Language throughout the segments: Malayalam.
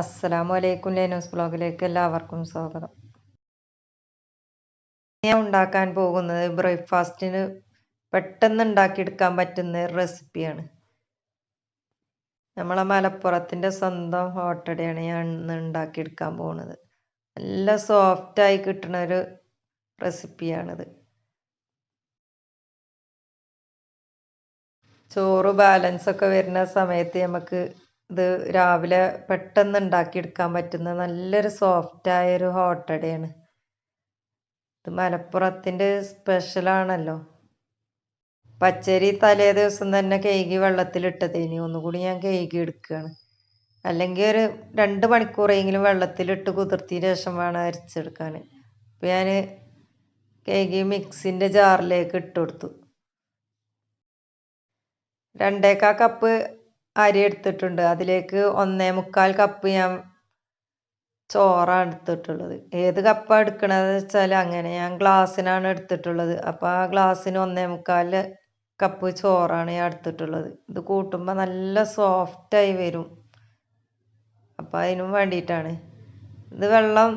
അസ്സലാമു അലൈക്കും ലേനൂസ് ബ്ലോഗിലേക്ക് എല്ലാവർക്കും സ്വാഗതം. ഞാൻ ഉണ്ടാക്കാൻ പോകുന്നത് ബ്രേക്ക്ഫാസ്റ്റിന് പെട്ടെന്ന് ഉണ്ടാക്കിയെടുക്കാൻ പറ്റുന്ന റെസിപ്പിയാണ്. നമ്മളെ മലപ്പുറത്തിന്റെ സ്വന്തം ഹോട്ടടയാണ് ഞാൻ ഇന്ന് ഉണ്ടാക്കിയെടുക്കാൻ പോകുന്നത്. നല്ല സോഫ്റ്റായി കിട്ടുന്ന ഒരു റെസിപ്പിയാണിത്. ചോറ് ബാലൻസൊക്കെ വരുന്ന സമയത്ത് നമുക്ക് ഇത് രാവിലെ പെട്ടെന്ന് ഉണ്ടാക്കിയെടുക്കാൻ പറ്റുന്ന നല്ലൊരു സോഫ്റ്റായ ഒരു ഹോട്ടടയാണ് ഇത് മലപ്പുറത്തിന്റെ സ്പെഷ്യലാണല്ലോ പച്ചരി തലേ ദിവസം തന്നെ കേകി വെള്ളത്തിലിട്ടതേനി. ഒന്നുകൂടി ഞാൻ കഴുകി എടുക്കുകയാണ് അല്ലെങ്കിൽ ഒരു രണ്ട് മണിക്കൂറെങ്കിലും വെള്ളത്തിലിട്ട് കുതിർത്തിയ ശേഷം വേണം അരിച്ചെടുക്കാൻ. അപ്പോൾ ഞാൻ കഴുകി മിക്സിന്റെ ജാറിലേക്ക് ഇട്ട് കൊടുത്തു രണ്ടേക്കാ കപ്പ് അരി എടുത്തിട്ടുണ്ട്. അതിലേക്ക് ഒന്നേ മുക്കാൽ കപ്പ് ഞാൻ ചോറാണ് എടുത്തിട്ടുള്ളത്. ഏത് കപ്പാണ് എടുക്കണത് വെച്ചാൽ അങ്ങനെ ഞാൻ ഗ്ലാസ്സിനാണ് എടുത്തിട്ടുള്ളത്. അപ്പോൾ ആ ഗ്ലാസ്സിന് ഒന്നേ മുക്കാൽ കപ്പ് ചോറാണ് ഞാൻ എടുത്തിട്ടുള്ളത്. ഇത് കൂട്ടുമ്പോൾ നല്ല സോഫ്റ്റായി വരും. അപ്പോൾ അതിനും വേണ്ടിയിട്ടാണ്. ഇത് വെള്ളം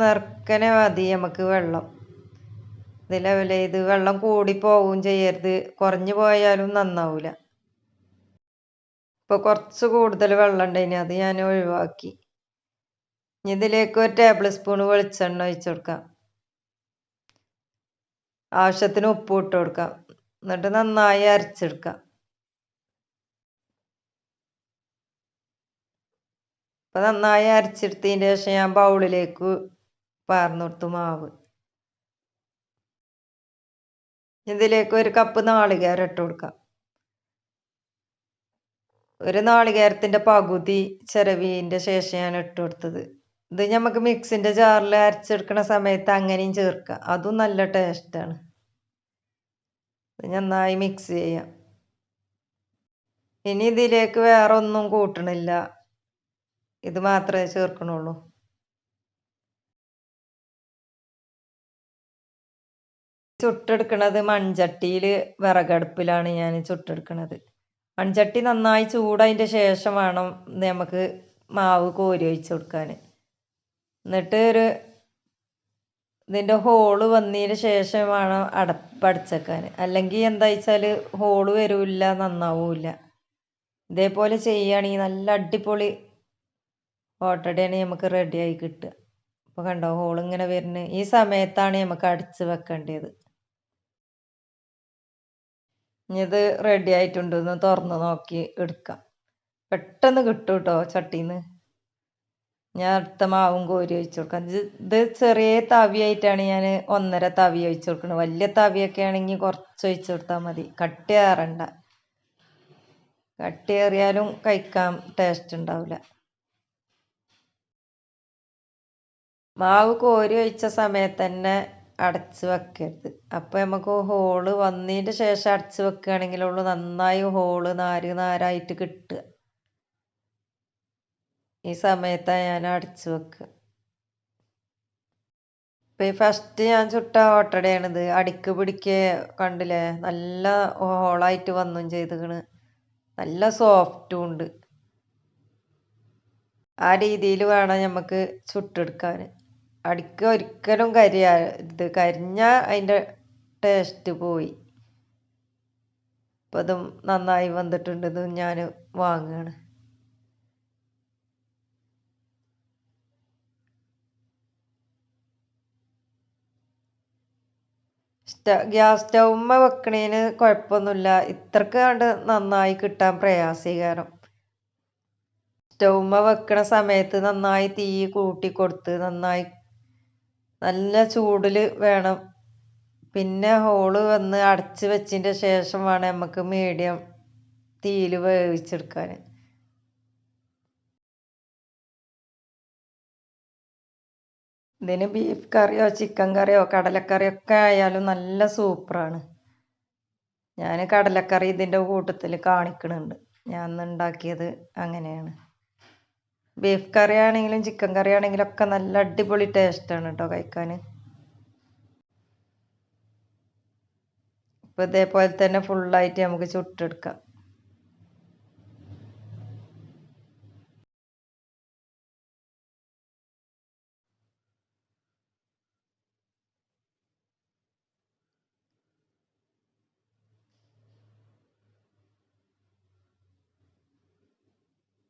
നിറക്കനെ മതി നമുക്ക് വെള്ളം. ഇത് വെള്ളം കൂടി പോവുകയും ചെയ്യരുത്. കുറഞ്ഞു പോയാലും നന്നാവില്ല ഇപ്പോൾ കുറച്ച് കൂടുതൽ വെള്ളം ഉണ്ടായിന് അത് ഞാൻ ഒഴിവാക്കി. ഇനി ഇതിലേക്ക് ഒരു ടേബിൾ സ്പൂൺ വെളിച്ചെണ്ണ ഒഴിച്ചു കൊടുക്കാം. ആവശ്യത്തിന് ഉപ്പ് ഇട്ട് കൊടുക്കാം. എന്നിട്ട് നന്നായി അരച്ചെടുക്കാം. അപ്പൊ നന്നായി അരച്ചെടുത്തതിന് ശേഷം ഞാൻ ബൗളിലേക്ക് പാർന്നു കൊടുത്തു മാവ്. ഇതിലേക്ക് ഒരു കപ്പ് നാളികേരം ഇട്ട് കൊടുക്കാം. ഒരു നാളികേരത്തിന്റെ പകുതി ചിരവീന്റെ ശേഷം ഞാൻ ഇട്ട് കൊടുത്തത്. ഇത് നമുക്ക് മിക്സിന്റെ ജാറിൽ അരച്ചെടുക്കുന്ന സമയത്ത് അങ്ങനെയും ചേർക്കാം അതും നല്ല ടേസ്റ്റാണ് നന്നായി മിക്സ് ചെയ്യാം. ഇനി ഇതിലേക്ക് വേറെ ഒന്നും കൂട്ടണില്ല. ഇത് മാത്രമേ ചേർക്കണുള്ളൂ. ചുട്ടെടുക്കണത് മൺചട്ടിയിൽ വിറകടുപ്പിലാണ് ഞാൻ ചുട്ടെടുക്കണത്. മൺചട്ടി നന്നായി ചൂടായതിന്റെ ശേഷം വേണം നമുക്ക് മാവ് കോരി ഒഴിച്ച് കൊടുക്കാൻ എന്നിട്ട് ഒരു ഇതിന്റെ ഹോൾ വന്നതിന് ശേഷം വേണം അടപ്പടച്ചേക്കാൻ അല്ലെങ്കിൽ എന്താ വെച്ചാൽ ഹോൾ വരില്ല നന്നാവില്ല. ഇതേപോലെ ചെയ്യുകയാണെങ്കിൽ നല്ല അടിപൊളി ഓട്ടടയാണ് നമുക്ക് റെഡിയായി കിട്ടുക. അപ്പോൾ കണ്ടോ ഹോൾ ഇങ്ങനെ വരുന്നത് ഈ സമയത്താണ് നമുക്ക് അടച്ച് വെക്കേണ്ടത്. ഇനി ഇത് റെഡി ആയിട്ടുണ്ടെന്ന് തുറന്ന് നോക്കി എടുക്കാം. പെട്ടെന്ന് കിട്ടും കേട്ടോ ചട്ടിന്ന്. ഞാൻ അടുത്ത മാവും കോരി ഒഴിച്ചു കൊടുക്കാം. ഇത് ചെറിയ തവി ആയിട്ടാണ് ഞാൻ ഒന്നര തവി ഒഴിച്ചു കൊടുക്കുന്നത്. വലിയ തവിയൊക്കെ ആണെങ്കിൽ കുറച്ച് ഒഴിച്ചു കൊടുത്താൽ മതി. കട്ടിയേറണ്ട കട്ടിയേറിയാലും കഴിക്കാൻ ടേസ്റ്റ് ഉണ്ടാവില്ല മാവ് കോരി ഒഴിച്ച സമയത്ത് തന്നെ അടച്ച് വെക്കരുത്. അപ്പോൾ നമുക്ക് ഹോൾ വന്നതിന്റെ ശേഷം അടച്ച് വെക്കുകയാണെങ്കിലുള്ളൂ നന്നായി ഹോൾ നാര് നാരായിട്ട് കിട്ടുക. ഈ സമയത്താണ് ഞാൻ അടച്ച് വെക്കുക. ഇപ്പം ഈ ഫസ്റ്റ് ഞാൻ ചുട്ട ഓട്ടടയാണിത്. അടിക്ക് പിടിക്ക് കണ്ടില്ലേ? നല്ല ഹോളായിട്ട് വന്നും ചെയ്തുകണ് നല്ല സോഫ്റ്റും ഉണ്ട്. ആ രീതിയിൽ വേണം നമുക്ക് ചുട്ടെടുക്കാൻ അടിക്ക് ഒരിക്കലും കരിയരുത് കരിഞ്ഞാൽ അതിന്റെ ടേസ്റ്റ് പോയി. ഇപ്പം ഇതും നന്നായി വന്നിട്ടുണ്ട് ഇത് ഞാൻ വാങ്ങുകയാണ് ഗ്യാസ് സ്റ്റൗമ്മ വെക്കണേന് കുഴപ്പമൊന്നുമില്ല ഇത്രക്ക് കണ്ട് നന്നായി കിട്ടാൻ പ്രയാസീകാരം. സ്റ്റൗമ്മ വെക്കണ സമയത്ത് നന്നായി തീ കൂട്ടി കൊടുത്ത് നന്നായി നല്ല ചൂടിൽ വേണം. പിന്നെ ഹോൾ വന്ന് അടച്ച് വെച്ചതിന്റെ ശേഷം വേണം നമുക്ക് മീഡിയം തീയിൽ വേവിച്ചെടുക്കാൻ ഇതിന് ബീഫ് കറിയോ ചിക്കൻ കറിയോ കടലക്കറിയോ ഒക്കെ ആയാലും നല്ല സൂപ്പറാണ്. ഞാൻ കടലക്കറി ഇതിന്റെ കൂട്ടത്തിൽ കാണിക്കുന്നുണ്ട് ഞാൻ ഉണ്ടാക്കിയത് അങ്ങനെയാണ്. ബീഫ് കറി ആണെങ്കിലും ചിക്കൻ കറി ആണെങ്കിലും ഒക്കെ നല്ല അടിപൊളി ടേസ്റ്റാണ് കേട്ടോ കഴിക്കാൻ. ഇപ്പോൾ ഇതേപോലെ തന്നെ ഫുള്ളായിട്ട് നമുക്ക് ചുട്ടെടുക്കാം.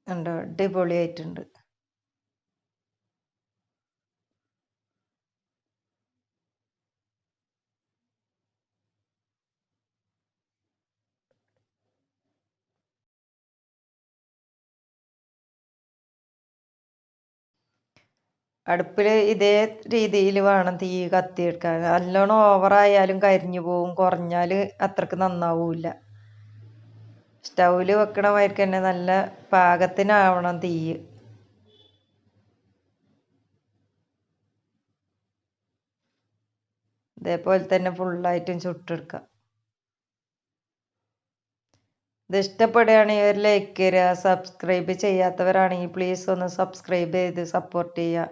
ഉണ്ടോ അടിപൊളിയായിട്ടുണ്ട്. അടുപ്പിൽ ഇതേ രീതിയിൽ വേണം തീ കത്തിയെടുക്കാൻ. നല്ലോണം ഓവറായാലും കരിഞ്ഞു പോവും. കുറഞ്ഞാൽ അത്രയ്ക്ക് നന്നാവൂല സ്റ്റൗവിൽ വെക്കണ മാതിരിക്ക് തന്നെ നല്ല പാകത്തിനാവണം തീ ഇതേപോലെ തന്നെ ഫുള്ളായിട്ടും ചുട്ടെടുക്കാം. ഇത് ഇഷ്ടപ്പെടുകയാണെങ്കിൽ ഒരു ലൈക്ക് തരിക സബ്സ്ക്രൈബ് ചെയ്യാത്തവരാണെങ്കിൽ പ്ലീസ് ഒന്ന് സബ്സ്ക്രൈബ് ചെയ്ത് സപ്പോർട്ട് ചെയ്യുക.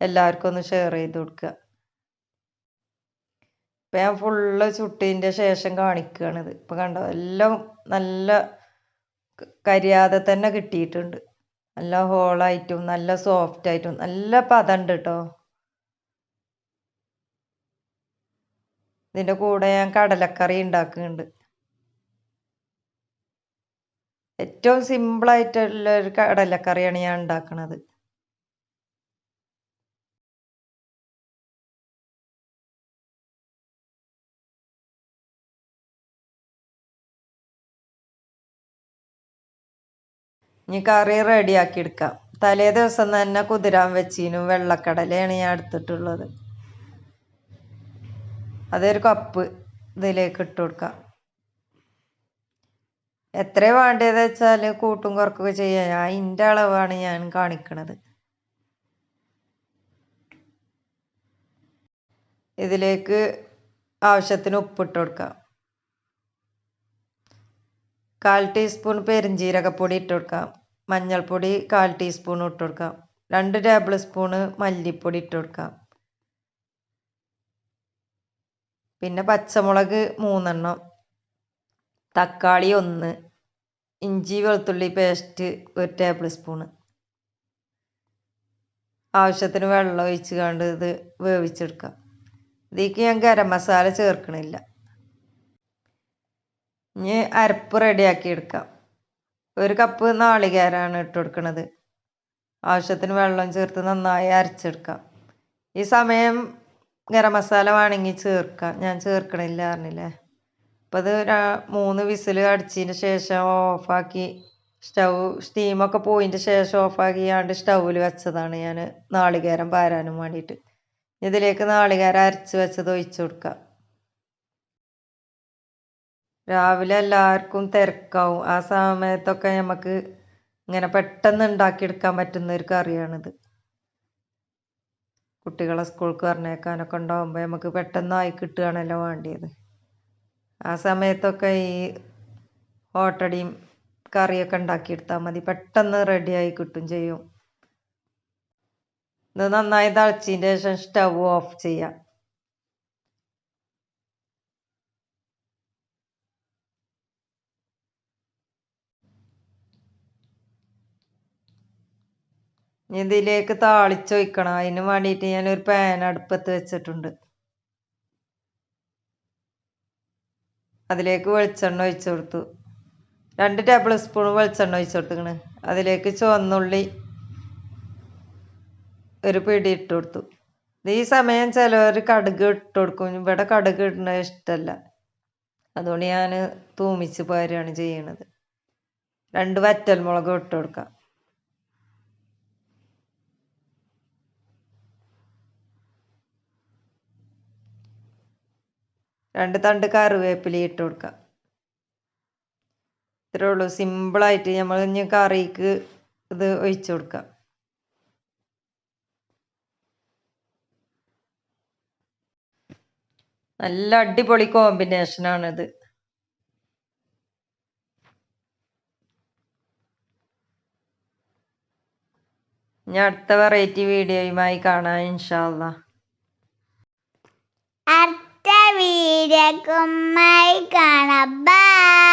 എല്ലാവർക്കും ഒന്ന് ഷെയർ ചെയ്ത് കൊടുക്കുക. ഇപ്പം ഞാൻ ഫുള്ള് ചുട്ടതിന്റെ ശേഷം കാണിക്കുകയാണിത് ഇപ്പം കണ്ടോ? എല്ലാം നല്ല കരിയാതെ തന്നെ കിട്ടിയിട്ടുണ്ട്. നല്ല ഹോളായിട്ടും നല്ല സോഫ്റ്റ് ആയിട്ടും നല്ല പതണ്ട് കേട്ടോ ഇതിന്റെ കൂടെ ഞാൻ കടലക്കറി ഉണ്ടാക്കുന്നുണ്ട് ഏറ്റവും സിമ്പിളായിട്ടുള്ള ഒരു കടലക്കറിയാണ് ഞാൻ ഉണ്ടാക്കുന്നത് ഇനി കറി റെഡിയാക്കി എടുക്കാം. തലേ ദിവസം തന്നെ കുതിരാൻ വെച്ചിനു വെള്ളക്കടലയാണ് ഞാൻ എടുത്തിട്ടുള്ളത്. അതൊരു കപ്പ് ഇതിലേക്ക് ഇട്ട് കൊടുക്കാം. എത്ര വേണ്ടത് വെച്ചാൽ കൂട്ടും കുറക്കൊക്കെ ചെയ്യാം. ഇന്റെ അളവാണ് ഞാൻ കാണിക്കണത്. ഇതിലേക്ക് ആവശ്യത്തിന് ഉപ്പിട്ട് കൊടുക്കാം. കാൽ ടീസ്പൂൺ പെരിഞ്ജീരകപ്പൊടി ഇട്ട് കൊടുക്കാം. മഞ്ഞൾപ്പൊടി കാൽ ടീസ്പൂൺ ഇട്ട് കൊടുക്കാം. രണ്ട് ടേബിൾ സ്പൂണ് മല്ലിപ്പൊടി ഇട്ട് പിന്നെ പച്ചമുളക് മൂന്നെണ്ണം. തക്കാളി ഒന്ന്. ഇഞ്ചി വെളുത്തുള്ളി പേസ്റ്റ് ഒരു ടേബിൾ സ്പൂണ് ആവശ്യത്തിന് വെള്ളം ഒഴിച്ച് കണ്ട് ഇത് വേവിച്ചെടുക്കാം. ഇതിലേക്ക് ഞാൻ ഗരം മസാല ചേർക്കണില്ല. ഇനി അരപ്പ് റെഡിയാക്കി എടുക്കാം. ഒരു കപ്പ് നാളികേരമാണ് ഇട്ട് കൊടുക്കുന്നത് ആവശ്യത്തിന് വെള്ളം ചേർത്ത് നന്നായി അരച്ചെടുക്കാം. ഈ സമയം ഗരം മസാല വേണമെങ്കിൽ ചേർക്കാം. ഞാൻ ചേർക്കണില്ല അറിഞ്ഞില്ലേ അപ്പോൾ അത് മൂന്ന് വിസിൽ അടിച്ചതിന് ശേഷം ഓഫാക്കി സ്റ്റൗ സ്റ്റീമൊക്കെ പോയിന്റെ ശേഷം ഓഫാക്കിയാണ്ട് സ്റ്റൗവിൽ വെച്ചതാണ് ഞാൻ നാളികേരം പാരാനും വേണ്ടിയിട്ട്. ഇതിലേക്ക് നാളികേരം അരച്ച് വെച്ചത് ഒഴിച്ചു കൊടുക്കാം. രാവിലെ എല്ലാവർക്കും തിരക്കാവും. ആ സമയത്തൊക്കെ നമുക്ക് ഇങ്ങനെ പെട്ടെന്ന് ഉണ്ടാക്കിയെടുക്കാൻ പറ്റുന്ന ഒരു കറിയാണിത്. കുട്ടികളെ സ്കൂൾക്ക് പറഞ്ഞേക്കാനൊക്കെ ഉണ്ടാകുമ്പോൾ നമുക്ക് പെട്ടെന്നായി കിട്ടുകയാണല്ലോ വേണ്ടിയത്. ആ സമയത്തൊക്കെ ഈ ഓട്ടടിയും കറിയൊക്കെ ഉണ്ടാക്കിയെടുത്താൽ മതി. പെട്ടെന്ന് റെഡിയായി കിട്ടും ചെയ്യും. ഇത് നന്നായി തിളച്ചതിന് ശേഷം സ്റ്റവ് ഓഫ് ചെയ്യാം. ഇതിലേക്ക് താളിച്ചൊഴിക്കണം അതിന് വേണ്ടിയിട്ട് ഒരു പാൻ അടുപ്പത്ത് വെച്ചിട്ടുണ്ട്. അതിലേക്ക് വെളിച്ചെണ്ണ ഒഴിച്ചു കൊടുത്തു. രണ്ട് ടേബിൾ സ്പൂൺ വെളിച്ചെണ്ണ ഒഴിച്ചു കൊടുത്തിക്കണ് അതിലേക്ക് ചുവന്നുള്ളി ഒരു പിടി ഇട്ട് കൊടുത്തു. ഈ സമയം ചിലവർ കടുക് ഇട്ട് കൊടുക്കും. ഇവിടെ കടുക് ഇടുന്നത് ഇഷ്ടമല്ല അതുകൊണ്ട് ഞാൻ തൂമിച്ച് പാരുകയാണ് ചെയ്യണത്. രണ്ട് വറ്റൽമുളക് ഇട്ട് കൊടുക്കാം. രണ്ട് തണ്ട് കറിവേപ്പില ഇട്ട് കൊടുക്കാം. ഇത്രേ ഉള്ളൂ. സിമ്പിളായിട്ട് നമ്മൾ ഇനി കറിക്ക് ഇത് ഒഴിച്ചു കൊടുക്കാം. നല്ല അടിപൊളി കോമ്പിനേഷനാണിത് ഇനി അടുത്ത വെറൈറ്റി വീഡിയോയുമായി കാണാം ഇൻഷാല്ലാ അടുത്ത വീഡിയോക്കുമായി കാണാം. ബൈ